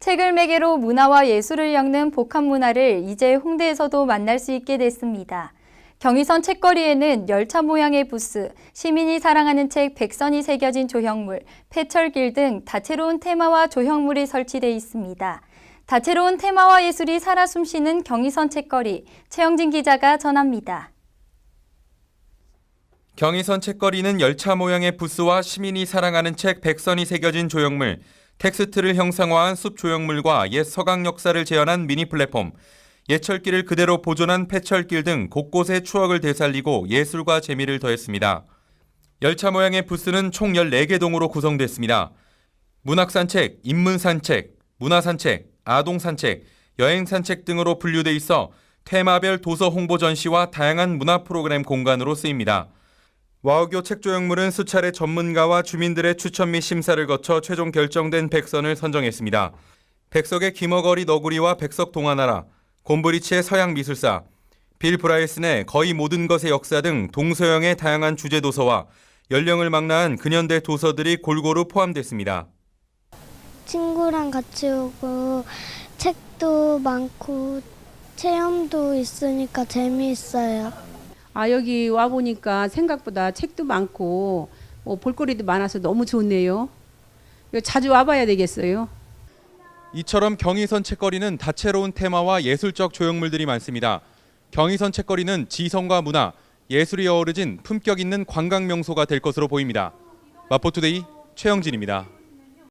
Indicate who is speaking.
Speaker 1: 책을 매개로 문화와 예술을 엮는 복합 문화를 이제 홍대에서도 만날 수 있게 됐습니다. 경의선 책거리에는 열차 모양의 부스, 시민이 사랑하는 책 백선이 새겨진 조형물, 폐철길 등 다채로운 테마와 조형물이 설치돼 있습니다. 다채로운 테마와 예술이 살아 숨쉬는 경의선 책거리, 최영진 기자가 전합니다.
Speaker 2: 경의선 책거리는 열차 모양의 부스와 시민이 사랑하는 책 백선이 새겨진 조형물, 텍스트를 형상화한 숲 조형물과 옛 서강 역사를 재현한 미니 플랫폼, 예철길을 그대로 보존한 폐철길 등 곳곳의 추억을 되살리고 예술과 재미를 더했습니다. 열차 모양의 부스는 총 14개 동으로 구성됐습니다. 문학산책, 인문산책, 문화산책, 아동산책, 여행산책 등으로 분류돼 있어 테마별 도서 홍보 전시와 다양한 문화 프로그램 공간으로 쓰입니다. 와우교 책조형물은 수차례 전문가와 주민들의 추천 및 심사를 거쳐 최종 결정된 백선을 선정했습니다. 백석의 김어거리 너구리와 백석 동화나라, 곰브리치의 서양 미술사, 빌 브라이슨의 거의 모든 것의 역사 등 동서양의 다양한 주제 도서와 연령을 망라한 근현대 도서들이 골고루 포함됐습니다.
Speaker 3: 친구랑 같이 오고 책도 많고 체험도 있으니까 재미있어요.
Speaker 4: 아 여기 와 보니까 생각보다 책도 많고 뭐 볼거리도 많아서 너무 좋네요. 자주 와봐야 되겠어요.
Speaker 2: 이처럼 경의선 책거리는 다채로운 테마와 예술적 조형물들이 많습니다. 경의선 책거리는 지성과 문화, 예술이 어우러진 품격 있는 관광 명소가 될 것으로 보입니다. 마포투데이 최영진입니다.